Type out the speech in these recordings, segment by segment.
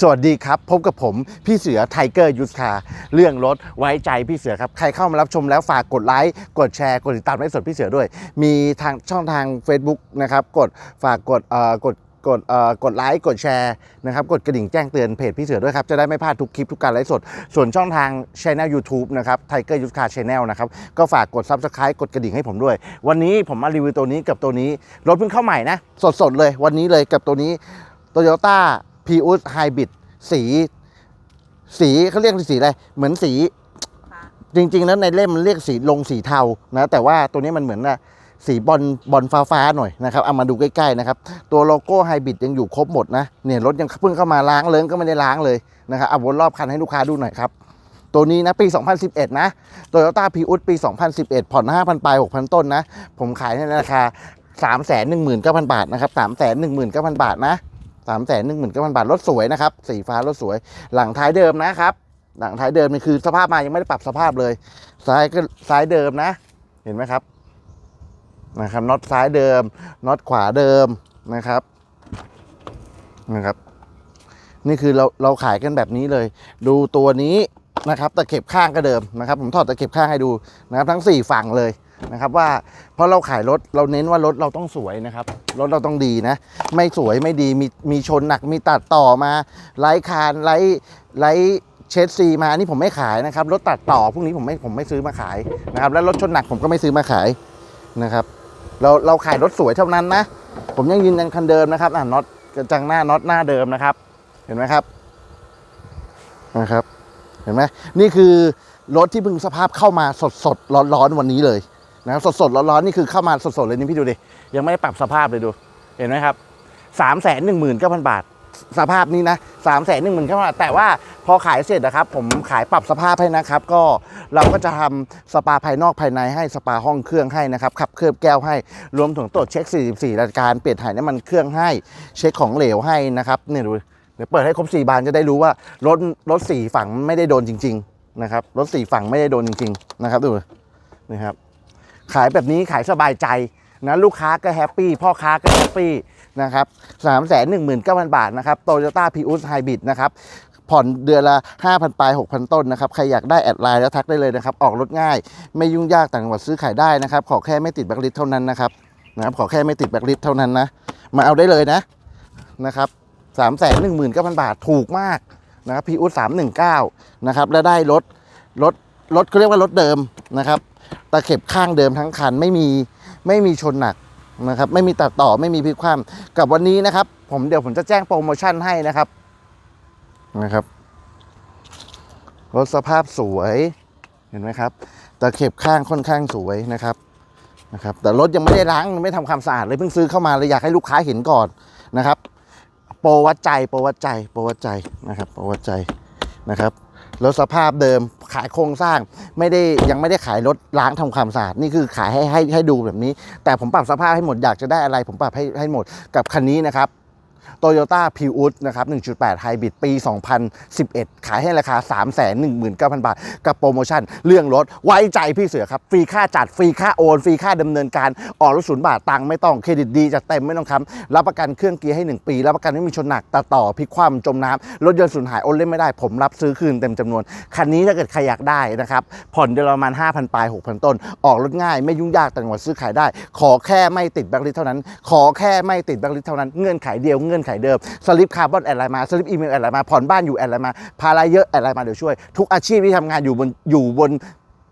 สวัสดีครับ พบกับผมพี่เสือไทเกอร์ยูสคาเรื่องรถไว้ใจพี่เสือครับ ใครเข้ามารับชมแล้วฝากกดไลค์กดแชร์ กดติดตามไลฟ์สดพี่เสือด้วย มีทางช่องทาง Facebook นะครับ กดฝากกดเอ่อกดกดเอ่อกดไลค์กดแชร์นะครับกดกระดิ่งแจ้งเตือนเพจพี่เสือด้วยครับ จะได้ไม่พลาดทุกคลิปทุกการไลฟ์สด ส่วนช่องทางช anel YouTube นะครับไทเกอร์ยูสคาช anel นะครับ ก็ฝากกด Subscribe กดกระดิ่งให้ผมด้วย วันนี้ผมมารีวิวตัวนี้กับตัวนี้รถเพิ่งเข้าใหม่นะสดๆเลยวันนี้เลยกับตัวนี้ Toyota Prius Hybrid สี สีเขาเรียกสีอะไร เหมือนสี จริง ๆ แล้วในเล่มมันเรียกสีลงสีเทานะแต่ว่าตัวนี้มันเหมือนน่ะสีบอลบอลฟ้าฟ้าๆหน่อยนะครับเอามาดูใกล้ๆนะครับ ตัวโลโก้ไฮบริดยังอยู่ครบหมดนะเนี่ยรถยังเพิ่งเข้ามาล้างเลิงก็ไม่ได้ล้างเลยนะครับเอาวนรอบคันให้ลูกค้าดูหน่อยครับตัวนี้นะปี 2011 นะ Toyota p r i u s ปี 2011 ผ่อน 5,000 ปลาย 6,000 ต้นนะ ผมขายในราคา 319,000 บาทนะครับ 319,000 บาทนะ 319,000บาทรถสวยนะครับ สีฟ้ารถสวย หลังท้ายเดิมนะครับ หลังท้ายเดิมนี่คือสภาพมายังไม่ได้ปรับสภาพเลยซ้ายก็ซ้ายเดิมนะ เห็นไหมครับนะครับน็อตซ้ายเดิมน็อตขวาเดิมนะครับนะครับ นี่คือเราเราขายกันแบบนี้เลย ดูตัวนี้นะครับตะเข็บข้างก็เดิมนะครับ ผมถอดตะเข็บข้างให้ดูนะครับ ทั้ง 4 ฝั่งเลย นะครับว่าเพราะเราขายรถเราเน้นว่ารถเราต้องสวยนะครับรถเราต้องดีนะ ไม่สวยไม่ดีมีมีชนหนักมีตัดต่อมาไร้คานไร้ไร้เชดซีมาอันี่ผมไม่ขายนะครับรถตัดต่อพวกนี้ผมไม่ผมไม่ซื้อมาขายนะครับแล้วรถชนหนักผมก็ไม่ซื้อมาขายนะครับ เราเราขายรถสวยเท่านั้นนะ ผมยังยืนยันคันเดิมนะครับอ่าน็อตกระจังหน้าน็อตหน้าเดิมนะครับ เห็นไหมครับนะครับ เห็นไหมนี่คือรถที่เพิ่งสภาพเข้ามาสดสดร้อนร้อนๆวันนี้เลย นะสดสดร้อนๆนี่คือเข้ามาสดสดเลยนี่พี่ดูดิยังไม่ได้ปรับสภาพเลยดูเห็นไหมครับสามแสนหนึ่งหมื่นเก้าพันบาท สภาพนี้นะสามแสนหนึ่งหมื่นเก้าพันบาทแต่ว่าพอขายเสร็จนะครับ ผมขายปรับสภาพให้นะครับ ก็เราก็จะทำสปาภายนอกภายในให้สปาห้องเครื่องให้นะครับขับเคลือบแก้วให้รวมถึงตรวจเช็ค 44รายการเปลี่ยนถ่ายน้ำมันเครื่องให้เช็คของเหลวให้นะครับเนี่ยดูเดี๋ยวเปิดให้ครบ4บานจะได้รู้ว่ารถรถสี่ฝั่งไม่ได้โดนจริง ๆ นะครับรถสี่ฝั่งไม่ได้โดนจริง ๆ นะครับดูนะครับ ขายแบบนี้ขายสบายใจนะลูกค้าก็แฮปปี้พ่อค้าก็แฮปปี้นะครับสามแสนหนึ่งหมื่นเก้าพันบาทนะครับโตโยต้าพีอุสไฮบริดนะครับผ่อนเดือนละ 5,000ปลาย6,000 ต้นนะครับ ใครอยากได้แอดไลน์แล้วทักได้เลยนะครับ ออกรถง่าย ไม่ยุ่งยากต่างจังหวัดซื้อขายได้นะครับ ขอแค่ไม่ติดแบล็คลิสเท่านั้นนะครับนะครับ ขอแค่ไม่ติดแบล็คลิสเท่านั้นนะ มาเอาได้เลยนะนะครับสามแสนหนึ่งหมื่นเก้าพันบาทถูกมากนะครับพีอุสสามหนึ่งเก้านะครับ แล้วได้รถรถรถเขาเรียกว่ารถเดิมนะครับ ตะเข็บข้างเดิมทั้งคันไม่มีไม่มีชนหนักนะครับไม่มีตัดต่อไม่มีพลิกคว่ำกับวันนี้นะครับ ผมเดี๋ยวผมจะแจ้งโปรโมชั่นให้นะครับนะครับรถสภาพสวยเห็นไหมครับตะเข็บข้างค่อนข้างสวยนะครับนะครับแต่รถยังไม่ได้ล้างไม่ทำความสะอาดเลยเพิ่งซื้อเข้ามาเลยอยากให้ลูกค้าเห็นก่อนนะครับ โปรวัดใจโปรวัดใจโปรวัดใจนะครับโปรวัดใจนะครับรถสภาพเดิม ขายโครงสร้างไม่ได้ยังไม่ได้ขายรถล้างทำความสะอาดนี่คือขายให้ให้ให้ดูแบบนี้ แต่ผมปรับสภาพให้หมดอยากจะได้อะไร ผมปรับให้ให้หมดกับคันนี้นะครับ Toyota p r i u s นะครับ 1.8 Hybrid ปี 2011 ขายให้ราคา 319,000 บาท กับโปรโมชั่น เรื่องรถ ไว้ใจพี่เสือครับ ฟรีค่าจัด ฟรีค่าโอน ฟรีค่าดำเนินการ ออกรถศูนย์บาท ตังค์ไม่ต้อง เครดิตดีจัดเต็มไม่ต้องค้ำรับประกันเครื่องเกียร์ให้ 1 ปี รับประกันไม่มีชนหนักตัดต่อพลิกคว่ำจมน้ำรถยนต์สูญหายโอนเล่นไม่ได้ ผมรับซื้อคืนเต็มจำนวน คันนี้ถ้าเกิดใครอยากได้นะครับ ผ่อนเดือนละประมาณ 5,000ปลาย 6,000 ต้น ออกรถง่าย ไม่ยุ่งยากต่งหวัดซื้อขายได้ ขอแค่ไม่ติดแบล็คลิสเท่านั้น ขอแค่ไม่ติดแบล็คลิสเท่านั้น เงื่อนไขเดียวเงื่อนไขเดิมสลิปคาร์บอนแอดไลน์มาสลิปอีเมลแอดไลน์มาผ่อนบ้านอยู่แอดไลน์มาภาระเยอะแอดไลน์มาเดี๋ยวช่วย ทุกอาชีพที่ทำงานอยู่บนอยู่บน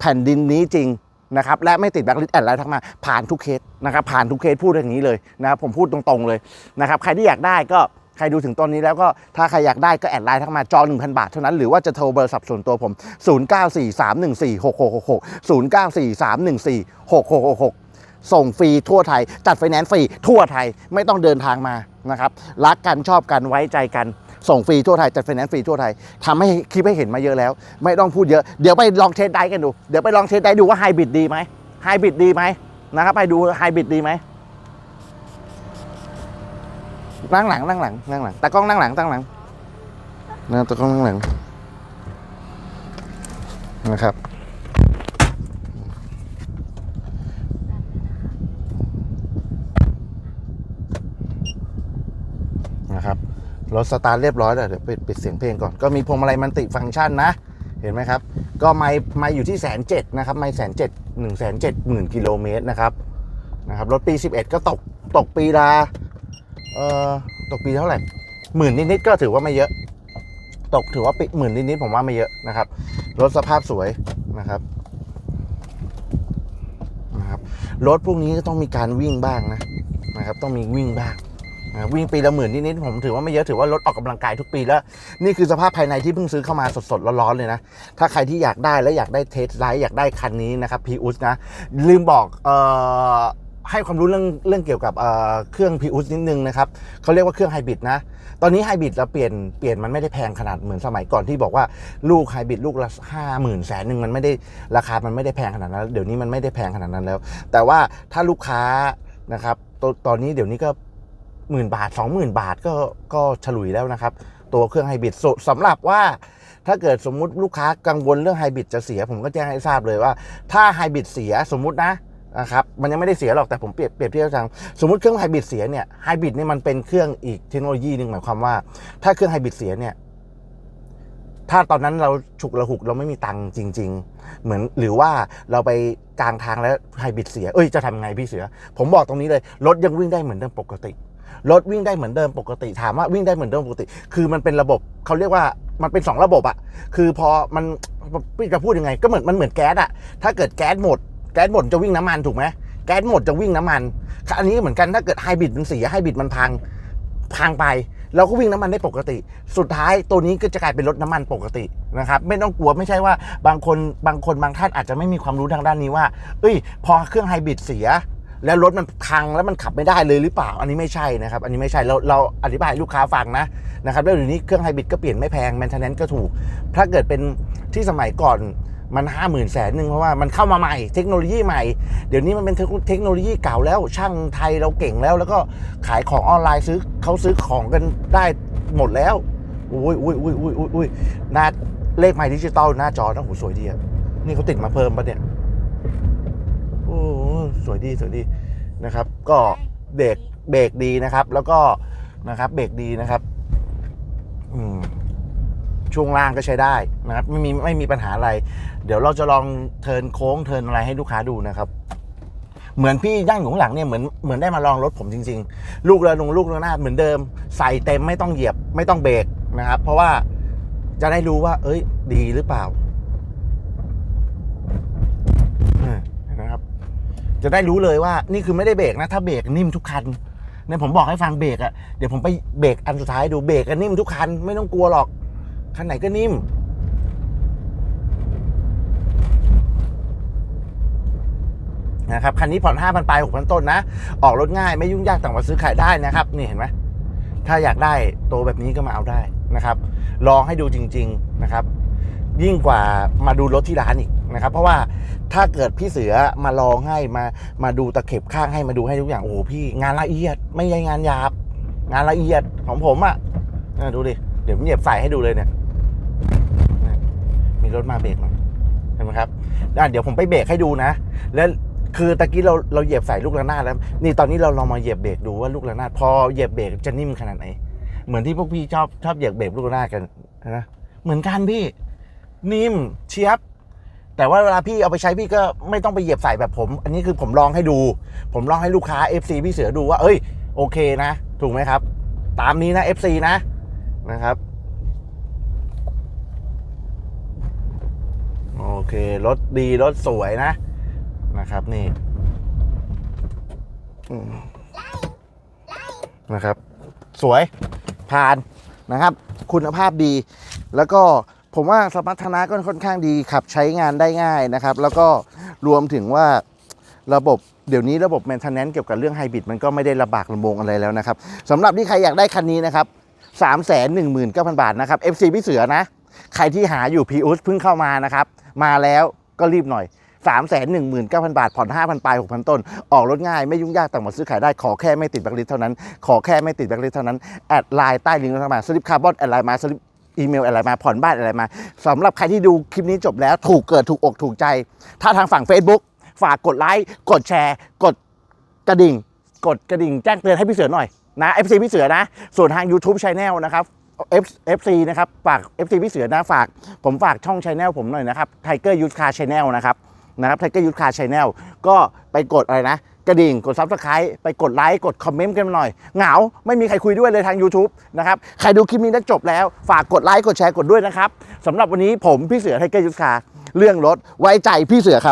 แผ่นดินนี้จริงนะครับและไม่ติดแบล็คลิสต์แอดไลน์ทักมาผ่านทุกเคสนะครับผ่านทุกเคสพูดอย่างนี้เลยนะครับผมพูดตรงๆเลยนะครับใครที่อยากได้ก็ใครดูถึงตอนนี้แล้วก็ถ้าใครอยากได้ก็แอดไลน์ทักมาจอง1,000 บาทเท่านั้น หรือว่าจะโทรเบอร์สับส่วนตัวผม 0943146666 0943146666 ส่งฟรีทั่วไทย จัดไฟแนนซ์ฟรีทั่วไทยไม่ต้องเดินทางมา นะครับรักกันชอบกันไว้ใจกัน ส่งฟรีทั่วไทยจัดไฟแนนซ์ฟรีทั่วไทยทำให้คลิปให้เห็นมาเยอะแล้ว ไม่ต้องพูดเยอะเดี๋ยวไปลองเทสได้กันดู เดี๋ยวไปลองเทสได้ดูว่าไฮบริดดีไหมไฮบริดดีไหมนะครับไปดูไฮบริดดีไหมนั่งหลังนั่งหลังนั่งหลังตากล้องนั่งหลังตั้งหลังนะตากล้องนั่งหลังนะครับ นะครับรถสตาร์ทเรียบร้อยแล้วเดี๋ยวปิดปิดเสียงเพลงก่อน ก็มีพวงมาลัยมันติฟังก์ชันนะ เห็นไหมครับ ก็ไม่ไม่อยู่ที่แสนเจ็ดนะครับไม่แสนเจ็ดหนึ่งแสนเจ็ดหมื่นกิโลเมตรนะครับนะครับรถปี 11 ก็ตกตกปีละเอ่อตกปีเท่าไหร่หมื่นนิดๆก็ถือว่าไม่เยอะ ตกถือว่าปีหมื่นนิดๆผมว่าไม่เยอะนะครับรถสภาพสวยนะครับนะครับรถพวกนี้ก็ต้องมีการวิ่งบ้างนะนะครับ ต้องมีวิ่งบ้าง วิ่งปีละหมื่นนิดๆผมถือว่าไม่เยอะถือว่ารถออกกำลังกายทุกปีแล้ว นี่คือสภาพภายในที่เพิ่งซื้อเข้ามาสดๆร้อนๆเลยนะ ถ้าใครที่อยากได้และอยากได้เทสไลท์อยากได้คันนี้นะครับพีอุสนะลืมบอกเอ่อให้ความรู้เรื่องเรื่องเกี่ยวกับเอ่อเครื่องพีอุสนิดนึงนะครับเขาเรียกว่าเครื่องไฮบริดนะ ตอนนี้ไฮบริดเราเปลี่ยนเปลี่ยนมันไม่ได้แพงขนาดเหมือนสมัยก่อนที่บอกว่าลูกไฮบริดลูกละห้าหมื่นแสนหนึ่งมันไม่ได้ราคามันไม่ได้แพงขนาดนั้น เดี๋ยวนี้มันไม่ได้แพงขนาดนั้นแล้ว แต่ว่าถ้าลูกค้านะครับตตอนนี้เดี๋ยวนี้ก็ หมื่นบาทสองหมื่นบาทก็ก็ฉลุยแล้วนะครับ ตัวเครื่องไฮบริดสำหรับว่าถ้าเกิดสมมุติลูกค้ากังวลเรื่องไฮบริดจะเสีย ผมก็แจ้งให้ทราบเลยว่า ถ้าไฮบริดเสียสมมุตินะนะครับมันยังไม่ได้เสียหรอกแต่ผมเปรียบเปรียบเทียบให้ฟังสมมติเครื่องไฮบริดเสียเนี่ยไฮบริดนี่มันเป็นเครื่องอีกเทคโนโลยีหนึ่งหมายความว่า ถ้าเครื่องไฮบริดเสียเนี่ยถ้าตอนนั้นเราฉุกระหุกเราไม่มีตังค์จริง ๆ เหมือนหรือว่าเราไปกลางทางแล้วไฮบริดเสีย เอ้ยจะทำไงพี่เสือ ผมบอกตรงนี้เลยรถยังวิ่งได้เหมือนเดิมปกติ รถวิ่งได้เหมือนเดิมปกติ ถามว่าวิ่งได้เหมือนเดิมปกติ คือมันเป็นระบบเขาเรียกว่ามันเป็นสองระบบอะคือพอมันพี่จะพูดยังไง ก็เหมือนมันเหมือนแก๊สอะถ้าเกิดแก๊สหมดแก๊สหมดจะวิ่งน้ำมันถูกไหมแก๊สหมดจะวิ่งน้ำมัน อันนี้เหมือนกันถ้าเกิดไฮบริดมันเสียไฮบริดมันพังพังไปเราก็วิ่งน้ำมันได้ปกติ สุดท้ายตัวนี้ก็จะกลายเป็นรถน้ำมันปกตินะครับ ไม่ต้องกลัวไม่ใช่ว่าบางคนบางคนบางท่านอาจจะไม่มีความรู้ทางด้านนี้ว่า เอ้ย พอเครื่องไฮบริดเสีย แล้วรถมันพังแล้วมันขับไม่ได้เลยหรือเปล่า อันนี้ไม่ใช่นะครับ อันนี้ไม่ใช่เราเราอธิบายลูกค้าฟังนะนะครับแล้วเดี๋ยวนี้เครื่องไฮบริดก็เปลี่ยนไม่แพงแมนเทนแนนก็ถูก ถ้าเกิดเป็นที่สมัยก่อนมันห้าหมื่นแสนหนึ่งเพราะว่ามันเข้ามาใหม่เทคโนโลยีใหม่ เดี๋ยวนี้มันเป็นเทคโนโลยีเก่าแล้วช่างไทยเราเก่งแล้ว แล้วก็ขายของออนไลน์ซื้อเขาซื้อของกันได้หมดแล้วอุ้ยอุ้ยอุ้ยอุ้ยอุ้ยอุ้ยหน้าเลขไม้ดิจิตอลหน้าจอนะโหสวยดีอะนี่เขาติดมาเพิ่มปะเนี่ย สวยดีสวยดีนะครับ ก็เบรกเบรกดีนะครับ แล้วก็นะครับเบรกดีนะครับอืมช่วงล่างก็ใช้ได้นะครับ ไม่มีไม่มีปัญหาอะไร เดี๋ยวเราจะลองเทินโค้งเทินอะไรให้ลูกค้าดูนะครับ เหมือนพี่ย่างอยู่ข้างหลังเนี่ยเหมือนเหมือนได้มาลองรถผมจริง ๆ ลูกระลงลูกระนาดเหมือนเดิมใส่เต็มไม่ต้องเหยียบไม่ต้องเบรกนะครับ เพราะว่าจะได้รู้ว่า เอ้ย ดีหรือเปล่านะครับ จะได้รู้เลยว่านี่คือไม่ได้เบรกนะ ถ้าเบรกนิ่มทุกคันเนี่ยผมบอกให้ฟังเบรกอะเดี๋ยวผมไปเบรกอันสุดท้ายดูเบรกกันนิ่มทุกคันไม่ต้องกลัวหรอก คันไหนก็นิ่ม นะครับ คันนี้ผ่อนห้าพันปลายหกพันต้นนะ ออกรถง่ายไม่ยุ่งยากต่างว่าซื้อขายได้นะครับ นี่เห็นไหมถ้าอยากได้โตแบบนี้ก็มาเอาได้นะครับ ลองให้ดูจริง ๆนะครับ ยิ่งกว่ามาดูรถที่ร้านอีก นะครับ เพราะว่าถ้าเกิดพี่เสือมาลองให้มามาดูตะเข็บข้างให้มาดูให้ทุกอย่างโอ้โหพี่งานละเอียดไม่ใช่งานหยาบ งานละเอียดของผมอะ่ะดูดิเดี๋ยวผมเหยียบใส่ให้ดูเลยเนี่ยมีรถมาเบรกหน่อยเห็นไหมครับเดี๋ยวผมไปเบรกให้ดูนะ แล้วคือตะกี้เราเราเหยียบใส่ลูกระนาดแล้ว นี่ตอนนี้เราลองมาเหยียบเบรกดูว่าลูกระนาดพอเหยียบเบรกจะนิ่มขนาดไหนเหมือนที่พวกพี่ชอบชอบเหยียบเบรกลูกระนาดกันนะเหมือนกันพี่ นิ่มเชียบ แต่ว่าเวลาพี่เอาไปใช้พี่ก็ไม่ต้องไปเหยียบใส่แบบผม อันนี้คือผมลองให้ดู ผมลองให้ลูกค้า FC พี่เสือดูว่า เอ้ย โอเคนะ ถูกไหมครับ ตามนี้นะ FC นะนะครับ โอเค รถดี รถสวยนะ นะครับนี่นะครับ สวยผ่านนะครับ คุณภาพดีแล้วก็ ผมว่าสมรรถนะก็ค่อนข้างดีขับใช้งานได้ง่ายนะครับ แล้วก็รวมถึงว่าระบบเดี๋ยวนี้ระบบ maintenance เกี่ยวกับเรื่องไฮบริดมันก็ไม่ได้ระบากลำบงอะไรแล้วนะครับสำหรับที่ใครอยากได้คันนี้นะครับ3 1 9 0 0 0 บาทนะครับ FC พี่เสือนะ ใครที่หาอยู่พีอุสเพิ่งเข้ามานะครับ มาแล้วก็รีบหน่อย 3 1 9 0 0 0 บาท ผ่อน 5,000 ปลาย 6,000 ต้น ออกรถง่าย ไม่ยุ่งยากต่างหมดซื้อขายได้ ขอแค่ไม่ติดแบล็คลิสเท่านั้น ขอแค่ไม่ติดแบล็คลิสเท่านั้น แอดไลน์ใต้ลิงก์เข้ามาสลิปคาร์บอนแอดไลน์มาสลิป อีเมลอะไรมาผ่อนบ้านอะไรมาสำหรับใครที่ดูคลิปนี้จบแล้ว ถูกเกิดถูกอกถูกใจ ถ้าทางฝั่ง Facebook ฝากกดไลค์กดแชร์ กดกระดิ่ง กดกระดิ่งแจ้งเตือนให้พี่เสือหน่อยนะ FC พี่เสือนะ ส่วนทาง YouTube Channel นะครับ F FC นะครับฝาก FC พี่เสือนะฝาก ผมฝากช่อง Channel ผมหน่อยนะครับ Tiger Youth Car Channel นะครับนะครับ Tiger Youth Car Channel ก็ไปกดอะไรนะ กระดิ่งกด Subscribe ไปกดไลค์กดคอมเมนต์กันมาหน่อย เหงา ไม่มีใครคุยด้วยเลยทาง YouTube นะครับ ใครดูคลิปนี้แล้วจบแล้ว ฝากกดไลค์กดแชร์กดด้วยนะครับสำหรับวันนี้ผมพี่เสือไทเกอร์ยุทธคาเรื่องรถไว้ใจพี่เสือครับ